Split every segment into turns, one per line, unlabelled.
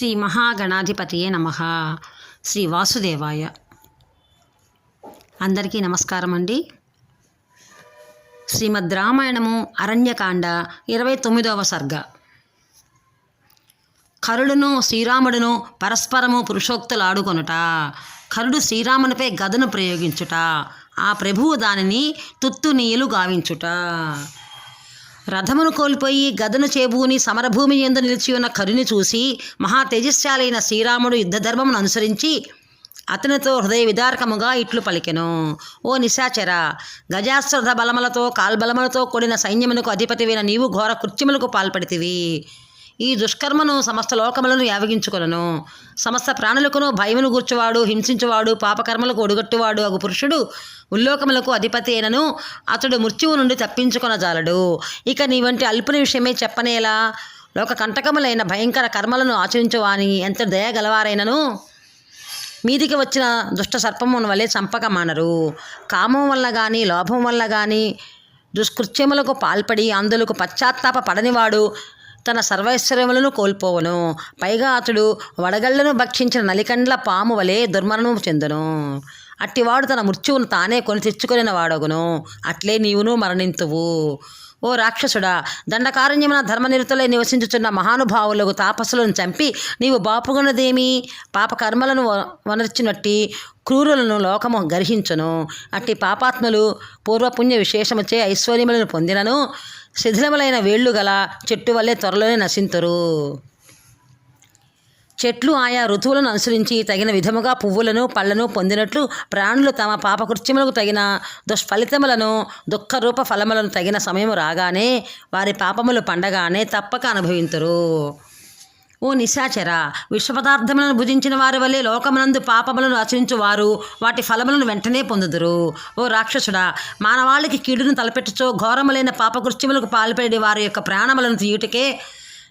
శ్రీ మహాగణాధిపతియే నమ. శ్రీ వాసుదేవాయ. అందరికీ నమస్కారం అండి. శ్రీమద్ రామాయణము అరణ్యకాండ ఇరవై తొమ్మిదవ సర్గ. కరుడును శ్రీరాముడును పరస్పరము పురుషోక్తులాడుకొనుట కరుడు శ్రీరామునిపై గదను ప్రయోగించుట ఆ ప్రభువు దానిని తుత్తునీయులు గావించుట. రథమును కోల్పోయి గదను చేబూని సమరభూమి ఎందు నిలిచి ఉన్న కరుని చూసి మహా తేజస్శాలైన శ్రీరాముడు యుద్ధధర్మమును అనుసరించి అతనితో హృదయ విదారకముగా ఇట్లు పలికెను. ఓ నిశాచర గజాశ్రధ బలములతో కాల్బలములతో కూడిన సైన్యమునకు అధిపతివైన నీవు ఘోర కృత్యములకు పాల్పడితివి. ఈ దుష్కర్మను సమస్త లోకములను యావగించుకొనను. సమస్త ప్రాణులకును భయమును గూర్చువాడు హింసించువాడు పాపకర్మలకు ఒడుగట్టువాడు అగు పురుషుడు ఉల్లోకములకు అధిపతి అయినను అతడు మృత్యువు నుండి తప్పించుకొనజాలడు. ఇక నీ వంటి అల్పుని విషయమే చెప్పనేలా? లోక కంటకములైన భయంకర కర్మలను ఆచరించువాని ఎంత దయగలవారైనను మీదికి వచ్చిన దుష్ట సర్పమును వలె చంపక మానరు కామం వల్ల కానీ లోభం వల్ల కానీ దుష్కృత్యములకు పాల్పడి అందులకు పశ్చాత్తాప పడనివాడు తన సర్వైశ్వర్యములను కోల్పోవను. పైగా అతడు వడగళ్ళను భక్షించిన నలికండ్ల పాము వలె దుర్మరణము చెందును. అట్టివాడు తన మృత్యువును తానే కొని తెచ్చుకొనిన వాడగును. అట్లే నీవును మరణింతువు. ఓ రాక్షసుడా దండకారణ్యమున ధర్మనిరతులై నివసించుచున్న మహానుభావులకు తాపసులను చంపి నీవు బాపుకున్నదేమి పాపకర్మలను వ- వనర్చినట్టి క్రూరులను లోకము గర్హించును. అట్టి పాపాత్ములు పూర్వపుణ్య విశేషముచే ఐశ్వర్యములను పొందినను. శిథిలములైన వేళ్ళు గల చెట్టు వల్లే త్వరలోనే నశింతురు. చెట్లు ఆయా ఋతువులను అనుసరించి తగిన విధముగా పువ్వులను పళ్ళను పొందినట్లు ప్రాణులు తమ పాపకృత్యములకు తగిన దుష్ఫలితములను దుఃఖరూప ఫలములను తగిన సమయం రాగానే వారి పాపములు పండగానే తప్పక అనుభవింతురు. ఓ నిశాచర విషపదార్థములను భుజించిన వారి వల్లే లోకమునందు పాపములను ఆచరించువారు. వాటి ఫలములను వెంటనే పొందుదురు. ఓ రాక్షసుడా మానవాళికి కీడును తలపెట్టుచో ఘోరములైన పాపకృత్యములకు పాల్పడి వారి యొక్క ప్రాణములను తీయుటకే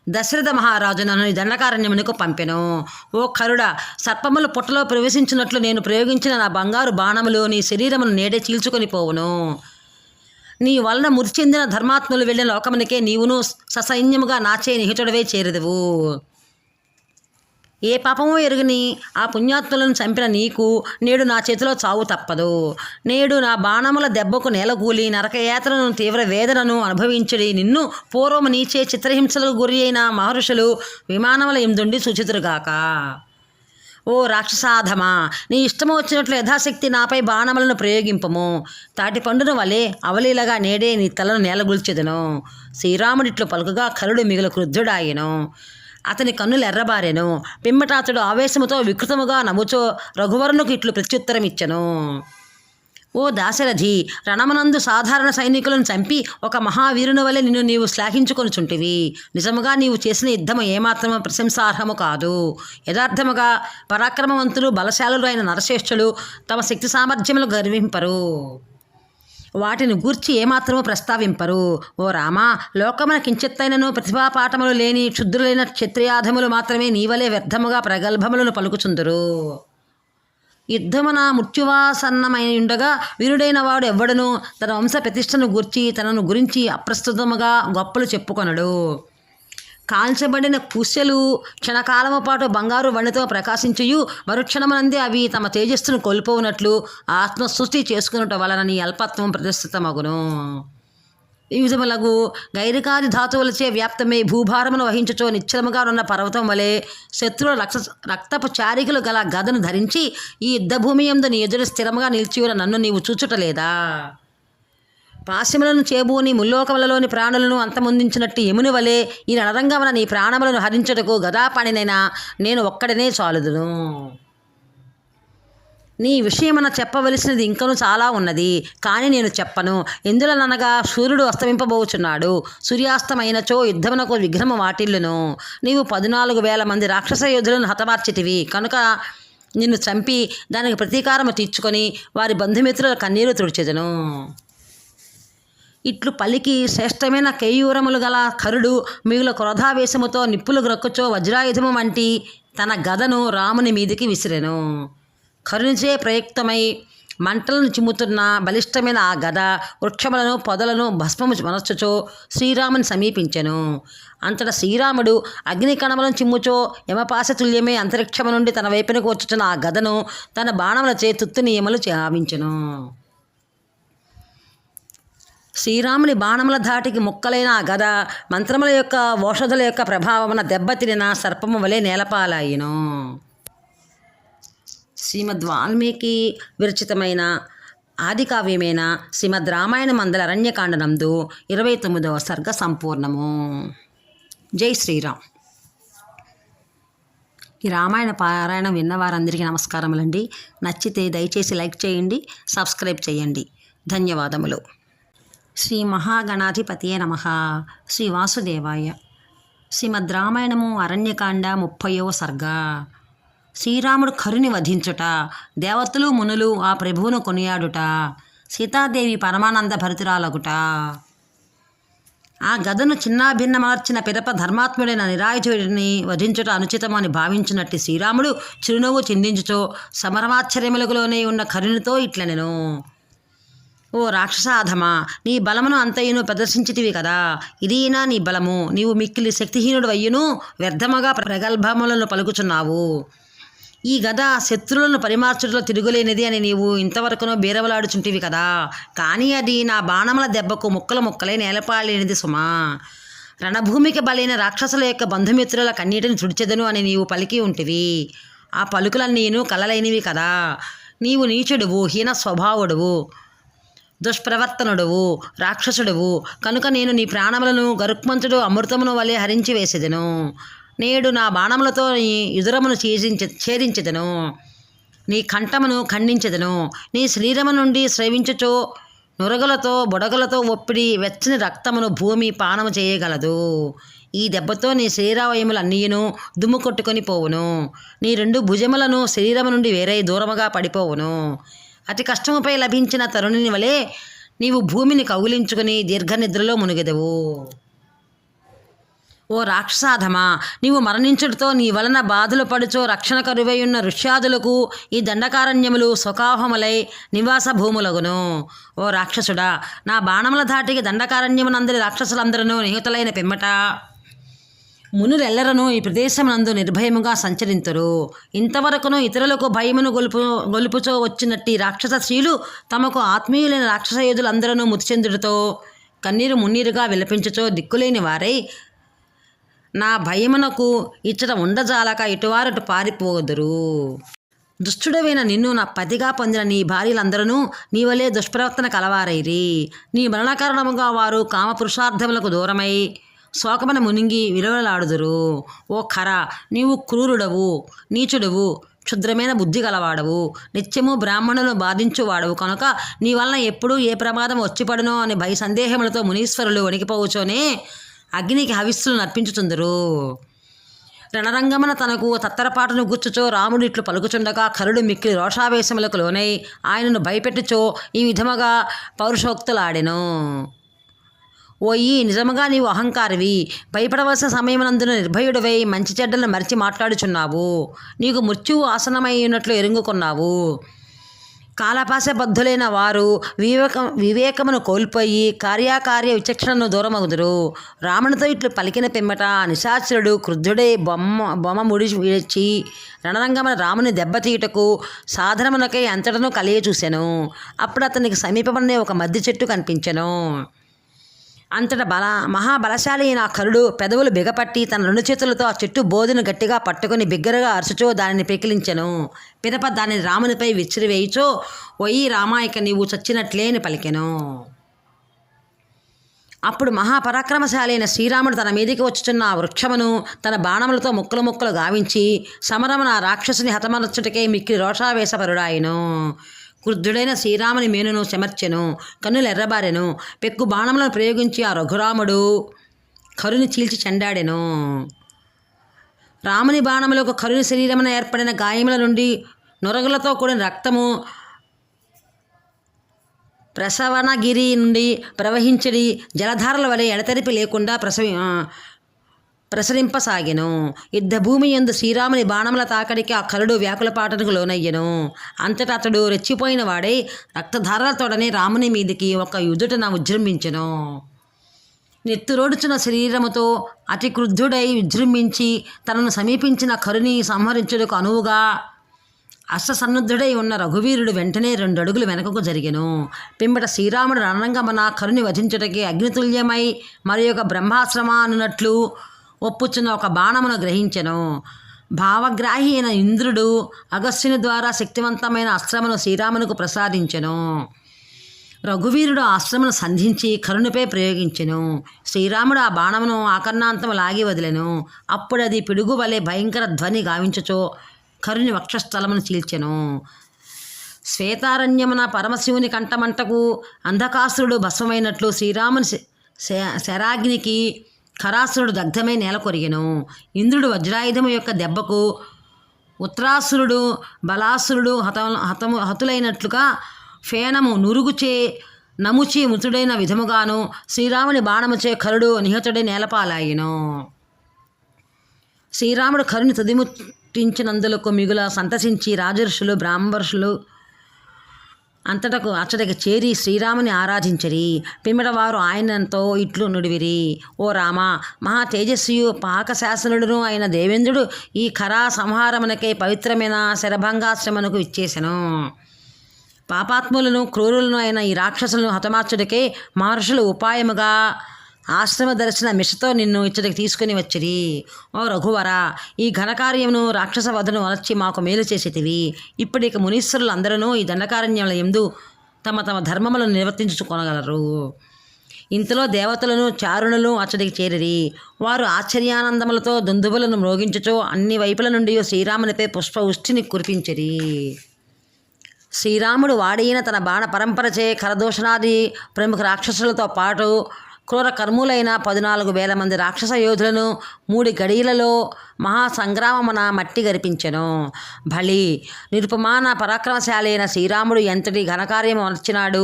దశరథ మహారాజు నన్ను దండకారణ్యమునకు పంపెను. ఓ కరుడ సర్పములు పుట్టలో ప్రవేశించినట్లు నేను ప్రయోగించిన నా బంగారు బాణములు నీ శరీరమును నేడే చీల్చుకొని పోవును. నీ వలన మృతి చెందిన ధర్మాత్ములు వెళ్ళిన లోకమునికే నీవును ససైన్యముగా నాచే నిహితుడవే చేరదువు. ఏ పాపమో ఎరుగని ఆ పుణ్యాత్ములను చంపిన నీకు నేడు నా చేతిలో చావు తప్పదు. నేడు నా బాణముల దెబ్బకు నేలగూలి నరకయాత్రను తీవ్ర వేదనను అనుభవించడి. నిన్ను పూర్వము నీచే చిత్రహింసలకు గురి అయిన మహర్షులు విమానముల ఎందుండి సూచితురుగాక ఓ రాక్షసాధమా నీ ఇష్టము వచ్చినట్లు యథాశక్తి నాపై బాణములను ప్రయోగింపము. తాటి పండును వలె అవలీలగా నేడే నీ తలను నేలగూల్చెదను. శ్రీరాముడిట్లు పలుకగా కరుడు మిగులు క్రుద్ధుడాయను అతని కన్నులు ఎర్రబారెను. పిమ్మట అతడు ఆవేశముతో వికృతముగా నవ్వుచో రఘువరునికి ఇట్లు ప్రత్యుత్తరం ఇచ్చెను ఓ దాశరథి రణమనందు సాధారణ సైనికులను చంపి ఒక మహావీరుని వలె నిన్ను నీవు శ్లాఘించుకొనుచుంటివి. నిజముగా నీవు చేసిన యుద్ధము ఏమాత్రము ప్రశంసార్హము కాదు. యథార్థముగా పరాక్రమవంతులు బలశాలులు అయిన నరశ్రేష్ఠులు తమ శక్తి సామర్థ్యములు గర్వింపరు. వాటిని గూర్చి ఏమాత్రము ప్రస్తావింపరు. ఓ రామా లోకమున కించెత్తైనను ప్రతిభాపాఠములు లేని క్షుద్రులైన క్షత్రియాధములు మాత్రమే నీవలే వ్యర్థముగా ప్రగల్భములను పలుకుచుందురు. యుద్ధమున మృత్యువాసన్నమై ఉండగా వీరుడైన వాడు ఎవ్వడను తన వంశ ప్రతిష్టను గూర్చి తనను గురించి అప్రస్తుతముగా గొప్పలు చెప్పుకొనడు. కాల్చబడిన కుశలు క్షణకాలము పాటు బంగారు వణితో ప్రకాశించుయు మరుక్షణమునందే అవి తమ తేజస్సును కోల్పోవునట్లు ఆత్మసృష్టి చేసుకున్నట వలన నీ అల్పత్వం ప్రదర్శితమగును. ఈ విధములగు గైరికాది ధాతువులచే వ్యాప్తమై భూభారమును వహించుచో నిశ్చలముగా ఉన్న పర్వతం వలె శత్రువుల రక్త రక్తపు చారికలు గల గదను ధరించి ఈ యుద్ధభూమి యందు నీ ఎదురు స్థిరముగా నిలిచి ఉన్న నన్ను నీవు చూచుటలేదా పాశములను చేబూని ముల్లోకములలోని ప్రాణులను అంతమొందించినట్టు యముని వలె ఈ రణరంగమున నీ ప్రాణములను హరించుటకు గదాపాణినైనా నేను ఒక్కడనే చాలుదును. నీ విషయమన చెప్పవలసినది ఇంకను చాలా ఉన్నది కానీ నేను చెప్పను. ఎందులనగా సూర్యుడు అస్తమింపబోచున్నాడు. సూర్యాస్తమైనచో యుద్ధమునకు విఘ్నము వాటిల్లును. నీవు పద్నాలుగు వేల మంది రాక్షస యోధులను హతమార్చితివి. కనుక నిన్ను చంపి దానికి ప్రతీకారము తీర్చుకొని వారి బంధుమిత్రుల కన్నీరు తుడిచెదను. ఇట్లు పలికి శ్రేష్టమైన కేయూరములు గల కరుడు మిగుల క్రోధావేశముతో నిప్పులు గ్రక్కుచో వజ్రాయుధము వంటి తన గదను రాముని మీదికి విసిరెను. కరుణిచే ప్రయుక్తమై మంటలను చిమ్ముతున్న బలిష్టమైన ఆ గద వృక్షములను పొదలను భస్మము మనర్చుచో శ్రీరాముని సమీపించెను. అంతటా శ్రీరాముడు అగ్ని కణములను చిమ్ముచో యమపాశ తుల్యమే అంతరిక్షము నుండి తన వైపునకు వచ్చుచున్న ఆ గదను తన బాణములచే తుత్తు నియములు చావించెను. శ్రీరాముని బాణముల ధాటికి ముక్కలైన ఆ గద మంత్రముల యొక్క ఔషధుల యొక్క ప్రభావమున దెబ్బతినిన సర్పము వలె నేలపాలాయిను. శ్రీమద్ వాల్మీకి విరచితమైన ఆది కావ్యమైన శ్రీమద్ రామాయణ మందల అరణ్యకాండనందు ఇరవై తొమ్మిదవ సర్గ సంపూర్ణము. జై శ్రీరామ్. ఈ రామాయణ పారాయణం విన్న వారందరికీ నమస్కారములండి. నచ్చితే దయచేసి లైక్ చేయండి సబ్స్క్రైబ్ చేయండి. ధన్యవాదములు. శ్రీ మహాగణాధిపతియే నమ. శ్రీ వాసుదేవాయ. శ్రీమద్ రామాయణము అరణ్యకాండ ముప్పయో సర్గ. శ్రీరాముడు కరుని వధించుట దేవతలు మునులు ఆ ప్రభువును కొనియాడుట సీతాదేవి పరమానంద భరితురాలగుట. ఆ గదను చిన్నాభిన్నమర్చిన పిదప ధర్మాత్ముడైన నిరాయుధుడిని వధించుట అనుచితమని భావించినట్టు శ్రీరాముడు చిరునవ్వు చిందించుతో సమరమాశ్చర్యములకులోనే ఉన్న కరునితో ఇట్లనెను. ఓ రాక్షసాధమా నీ బలమును అంతయును ప్రదర్శించితివి కదా. ఇదీనా నీ బలము. నీవు మిక్కిలి శక్తిహీనుడు అయ్యును వ్యర్థముగా ప్రగల్భములను పలుకుచున్నావు. ఈ గద శత్రువులను పరిమార్చుటలో తిరుగులేనిది అని నీవు ఇంతవరకునో బీరవలాడుచుంటివి కదా. కానీ అది నా బాణముల దెబ్బకు ముక్కల ముక్కలై నేలపాలేనిది సుమా. రణభూమికి బలైన రాక్షసుల యొక్క బంధుమిత్రుల కన్నీటిని తుడిచెదను అని నీవు పలికి ఉంటివి. ఆ పలుకులన్నీను కలలైనవి కదా. నీవు నీచుడువు హీన స్వభావుడువు. దుష్ప్రవర్తనుడవు రాక్షసుడవు. కనుక నేను నీ ప్రాణములను గరుక్మంతుడు అమృతమును వలె హరించి వేసేదను. నేడు నా బాణములతో నీ యుదురమును ఛేదించ ఛేదించదను. నీ కంఠమును ఖండించదను. నీ శరీరము నుండి స్రవించుచో నురగలతో బుడగలతో ఒప్పిడి వెచ్చని రక్తమును భూమి పానము చేయగలదు. ఈ దెబ్బతో నీ శరీరావయములు అన్నీయును దుమ్ము కొట్టుకొని పోవును. నీ రెండు భుజములను శరీరము నుండి వేరే దూరముగా పడిపోవును. అతి కష్టముపై లభించిన తరుణుని వలె నీవు భూమిని కౌగిలించుకుని దీర్ఘనిద్రలో మునిగెదవు. ఓ రాక్షసాధమా నీవు మరణించుడితో నీ వలన బాధలు పడుచో రక్షణ కరువైయున్న ఋష్యాదులకు ఈ దండకారణ్యములు సుఖాహములై నివాస భూములగును. ఓ రాక్షసుడా నా బాణముల ధాటికి దండకారణ్యమునందరి రాక్షసులందరూ నిహితులైన పిమ్మట. మునులెల్లరను ఈ ప్రదేశమునందు నిర్భయముగా సంచరింతురు. ఇంతవరకును ఇతరులకు భయమును గొలుపు గొలుపుచో వచ్చినట్టి రాక్షస స్త్రీలు తమకు ఆత్మీయులైన రాక్షస యోధులందరూ ముతిచెందుడితో కన్నీరు మున్నీరుగా విలపించుచో దిక్కులేని వారై నా భయమునకు ఇచ్చట ఉండజాలక ఇటువారటు పారిపోదురు. దుష్టుడవైన నిన్ను నా పతిగా పొందిన నీ భార్యలందరూ నీ వలే దుష్ప్రవర్తన కలవారైరి. నీ మరణకారణముగా వారు కామపురుషార్థములకు దూరమై శోకమన మునింగి విలువలాడుదురు ఓ ఖర నీవు క్రూరుడవు నీచుడవు క్షుద్రమైన బుద్ధి గలవాడవు నిత్యము బ్రాహ్మణులను బాధించువాడవు కనుక నీ వలన ఎప్పుడు ఏ ప్రమాదం వచ్చిపడునో అని భయ సందేహములతో మునీశ్వరులు వణికిపోవచ్చోనే అగ్నికి హవిస్సులు నర్పించుచుందరు. రణరంగమున తనకు తత్తరపాటును గుచ్చుచో రాముడు ఇట్లు పలుకుచుండగా కరుడు మిక్కిలి రోషావేశములకు లోనై ఆయనను భయపెట్టుచో ఈ విధముగా పౌరుషోక్తులాడెను. ఓయి నిజముగా నీవు అహంకారివి. భయపడవలసిన సమయమునందున నిర్భయుడవై మంచి చెడ్డలను మరిచి మాట్లాడుచున్నావు. నీకు మృత్యువు ఆసనమై ఉన్నట్లు ఎరుంగుకున్నావు కాలపాశబద్ధులైన వారు వివేక వివేకమును కోల్పోయి కార్యాకార్య విచక్షణను దూరమగుదురు. రామునితో ఇట్లు పలికిన పిమ్మట నిశాచరుడు క్రుద్ధుడే బొమ్మ బొమ్మ ముడి విడిచి రణరంగమున రాముని దెబ్బతీయుటకు సాధనమునకై అంతటను కలియ చూశాను అప్పుడు అతనికి సమీపమనే ఒక మద్ది చెట్టు కనిపించెను. అంతట బల మహాబలశాలి అయిన ఆ కరుడు పెదవులు బిగపట్టి తన రెండు చేతులతో ఆ చెట్టు బోధను గట్టిగా పట్టుకొని బిగ్గరగా అరుచుచో దానిని పెకిలించెను. పిదప దానిని రామునిపై విచ్చిరివేయిచో ఒయ్యి రామాయక నీవు చచ్చినట్లే అని పలికెను. అప్పుడు మహాపరాక్రమశాలి అయిన శ్రీరాముడు తన మీదికి వచ్చుచున్న ఆ వృక్షమును తన బాణములతో ముక్కలు ముక్కలు గావించి సమరమున రాక్షసుని హతమరచుటకే మిక్కి రోషావేశపరుడాయను. క్రుద్ధుడైన శ్రీరాముని మేనును చెమర్చెను కన్నులు ఎర్రబారెను పెక్కు బాణములను ప్రయోగించి ఆ రఘురాముడు కరుని చీల్చి చెండాడెను. రాముని బాణములకు కరుని శరీరమున ఏర్పడిన గాయముల నుండి నొరగులతో కూడిన రక్తము ప్రసవనగిరి నుండి ప్రవహించడి జలధారల వలె ఎడతెరిపి లేకుండా ప్రసవి ప్రసరింపసాగెను. యుద్ధభూమి ఎందు శ్రీరాముని బాణముల తాకడికి ఆ కరుడు వ్యాకుల పాటనకు లోనయ్యెను. అంతటా అతడు రెచ్చిపోయిన వాడై రక్తధారలతోడనే రాముని మీదికి ఒక యుదుటన ఉజృంభించెను నెత్తురోడుచున్న శరీరముతో అతి క్రుద్ధుడై విజృంభించి తనను సమీపించిన కరుని సంహరించుటకు అనువుగా అష్టసన్నుద్ధుడై ఉన్న రఘువీరుడు వెంటనే రెండు అడుగులు వెనకకు జరిగెను. పిమ్మట శ్రీరాముడు రణరంగమన కరుని వధించుటకి అగ్నితుల్యమై మరి ఒక బ్రహ్మాశ్రమ అనున్నట్లు ఒప్పుచున్న ఒక బాణమును గ్రహించెను. భావగ్రాహి అయిన ఇంద్రుడు అగస్త్యుని ద్వారా శక్తివంతమైన అస్త్రమును శ్రీరామునకు ప్రసాదించెను. రఘువీరుడు అస్త్రమును సంధించి కరుణపై ప్రయోగించెను. శ్రీరాముడు ఆ బాణమును ఆకర్ణాంతము లాగి వదిలెను. అప్పుడు అది పిడుగు వలె భయంకర ధ్వని గావించుచో కరుని వక్షస్థలమును చీల్చెను. శ్వేతారణ్యమున పరమశివుని కంఠమంటకు అంధకాసురుడు భస్మమైనట్లు శ్రీరాముని శ- శ- శరాగ్నికి ఖరాసురుడు దగ్ధమై నేల కొరిగెను. ఇంద్రుడు వజ్రాయుధము యొక్క దెబ్బకు ఉత్తరాసురుడు బలాసురుడు హత హతము హతులైనట్లుగా ఫేనము నురుగుచే నముచి మృతుడైన విధముగాను శ్రీరాముని బాణముచే కరుడు నిహతుడై నేలపాలాయెను. శ్రీరాముడు కరుని తుదిముట్టించినందులకు మిగుల సంతసించి రాజర్షులు బ్రాహ్మర్షులు అంతటకు అచ్చటికి చేరి శ్రీరాముని ఆరాధించరి పిమ్మడవారు ఆయనంతో ఇట్లు నుడివిరి. ఓ రామ మహా తేజస్వియు పాకశాసనుడును అయిన దేవేంద్రుడు ఈ ఖరా సంహారమునకై పవిత్రమైన శరభంగాశ్రమనకు ఇచ్చేసెను పాపాత్ములను క్రూరులను అయిన ఈ రాక్షసులను హతమార్చుడికే మహర్షులు ఉపాయముగా ఆశ్రమ దర్శన మిషతో నిన్ను ఇచ్చటికి తీసుకుని వచ్చిరి. ఓ రఘువర ఈ ఘనకార్యమును రాక్షస వధను వలర్చి మాకు మేలు చేసేటివి. ఇప్పటిక మునీశ్వరులందరూ ఈ దండకారణ్యముల ఎందు తమ తమ ధర్మములను నిర్వర్తించుకోనగలరు. ఇంతలో దేవతలను చారుణులు అచ్చడికి చేరిరి. వారు ఆశ్చర్యానందములతో దుందుబులను మ్రోగించుచో అన్ని వైపుల నుండి శ్రీరామునిపై పుష్ప ఉష్టిని కురిపించిరి. శ్రీరాముడు వాడిన తన బాణ పరంపరచే కరదూషణాది ప్రముఖ రాక్షసులతో పాటు క్రూర కర్ములైన పద్నాలుగు వేల మంది రాక్షస యోధులను మూడు గడియలలో మహాసంగ్రామమున మట్టి గరిపించెను. బలి నిరుపమాన పరాక్రమశాలి అయిన శ్రీరాముడు ఎంతటి ఘనకార్యము అర్చినాడు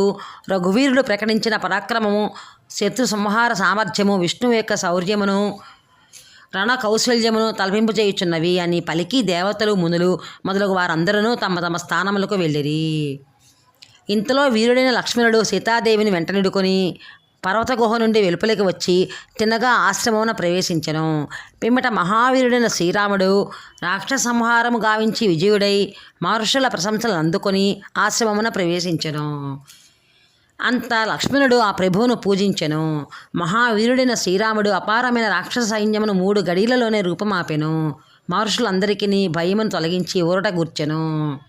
రఘువీరుడు ప్రకటించిన పరాక్రమము శత్రు సంహార సామర్థ్యము విష్ణువు యొక్క శౌర్యమును రణ కౌశల్యమును తలపింపు చేయుచున్నవి అని పలికి దేవతలు మునులు మొదలగు వారందరూ తమ తమ స్థానములకు వెళ్ళిరి. ఇంతలో వీరుడైన లక్ష్మణుడు సీతాదేవిని వెంటనిడుకొని పర్వత గుహ నుండి వెలుపలికి వచ్చి తిన్నగా ఆశ్రమమున ప్రవేశించెను. పిమ్మట మహావీరుడైన శ్రీరాముడు రాక్షస సంహారము గావించి విజయుడై మహర్షుల ప్రశంసలు అందుకొని ఆశ్రమమున ప్రవేశించెను. అంత లక్ష్మణుడు ఆ ప్రభువును పూజించెను. మహావీరుడైన శ్రీరాముడు అపారమైన రాక్షస సైన్యమును మూడు గడిలలోనే రూపమాపెను. మహర్షులందరికీ భయమును తొలగించి ఊరట గుర్చెను.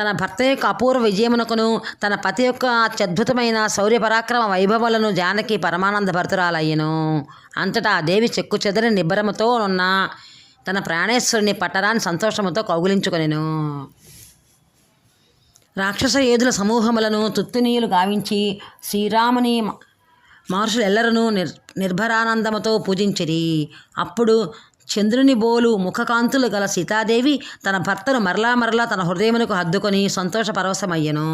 తన భర్త యొక్క అపూర్వ విజయమునకును తన పతి యొక్క అత్యద్భుతమైన శౌర్య పరాక్రమ జానకి పరమానంద భర్తురాలయ్యను. అంతటా ఆ దేవి చెక్కు చెదరి నిబ్బరముతో ఉన్న తన ప్రాణేశ్వరుని పట్టరాని సంతోషముతో కౌగులించుకొనెను. రాక్షస యోధుల సమూహములను తుత్తునీయులు గావించి శ్రీరాముని మహర్షులు ఎల్లరను నిర్ నిర్భరానందముతో పూజించిరి. అప్పుడు చంద్రుని బోలు ముఖకాంతులు గల సీతాదేవి తన భర్తను మరలా మరలా తన హృదయమునకు హద్దుకొని సంతోష పరవశమయ్యను.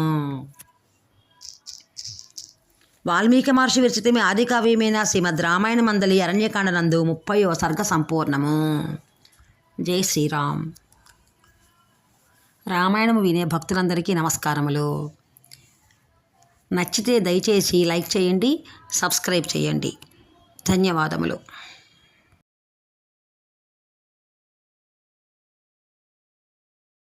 వాల్మీకి మహర్షి విరచితమే ఆది కావ్యమైన శ్రీమద్ రామాయణ మందలి అరణ్యకాండ నందు ముప్పై సర్గ సంపూర్ణము. జై శ్రీరామ్. రామాయణము వినే భక్తులందరికీ నమస్కారములు. నచ్చితే దయచేసి లైక్ చేయండి సబ్స్క్రైబ్ చేయండి. ధన్యవాదములు.